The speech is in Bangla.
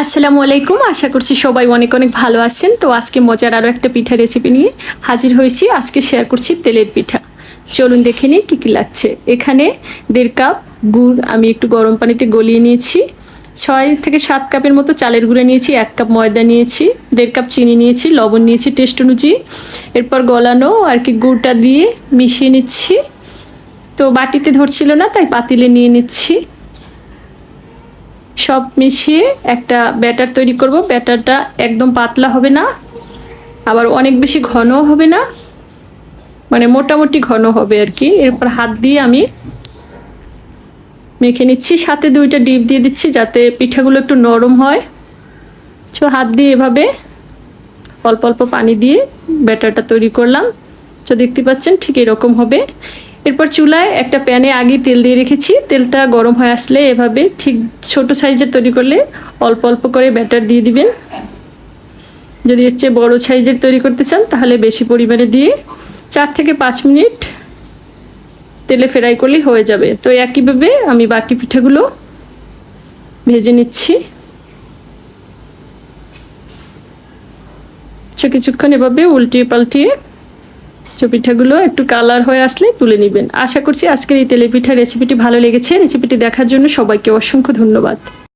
আসসালামু আলাইকুম। আশা করছি সবাই অনেক অনেক ভালো আছেন। তো আজকে মজার আরও একটা পিঠা রেসিপি নিয়ে হাজির হয়েছি। আজকে শেয়ার করছি তেলের পিঠা। চলুন দেখে নিই কী কী লাগছে। এখানে দেড় কাপ গুড় আমি একটু গরম পানিতে গলিয়ে নিয়েছি। ছয় থেকে সাত কাপের মতো চালের গুঁড়ো নিয়েছি, এক কাপ ময়দা নিয়েছি, দেড় কাপ চিনি নিয়েছি, লবণ নিয়েছি টেস্ট অনুযায়ী। এরপর গলানো আর কি গুড়টা দিয়ে মিশিয়ে নিচ্ছি। তো বাটিতে ধরছিল না, তাই পাতিলে নিয়ে নিচ্ছি। সব মিশিয়ে একটা ব্যাটার তৈরি করব। ব্যাটারটা একদম পাতলা হবে না, আবার অনেক বেশি ঘনও হবে না মানে মোটামুটি ঘন হবে আর কি। এরপর হাত দিয়ে আমি মেখে নিচ্ছি, সাথে দুইটা ডিপ দিয়ে দিচ্ছি যাতে পিঠাগুলো একটু নরম হয়। তো হাত দিয়ে এভাবে অল্প অল্প পানি দিয়ে ব্যাটারটা তৈরি করলাম। তো দেখতে পাচ্ছেন ঠিক এরকম হবে। এরপর চুলায় একটা প্যানে আগে তেল দিয়ে রেখেছি। তেলটা গরম হয়ে আসলে এভাবে ঠিক ছোট সাইজের তৈরি করলে অল্প অল্প করে ব্যাটার দিয়ে দিবেন। যদি এর চেয়ে বড়ো সাইজের তৈরি করতে চান তাহলে বেশি পরিমাণে দিয়ে চার থেকে পাঁচ মিনিট তেলে ফ্রাই করলেই হয়ে যাবে। তো একইভাবে আমি বাকি পিঠাগুলো ভেজে নিচ্ছি। কিছুক্ষণ এভাবে উল্টিয়ে পাল্টিয়ে পিঠাগুলো একটু কালার হয়ে আসলে তুলে নেবেন। আশা করছি আজকের এই তেলে পিঠা রেসিপিটি ভালো লেগেছে। রেসিপিটি দেখার জন্য সবাইকে অসংখ্য ধন্যবাদ।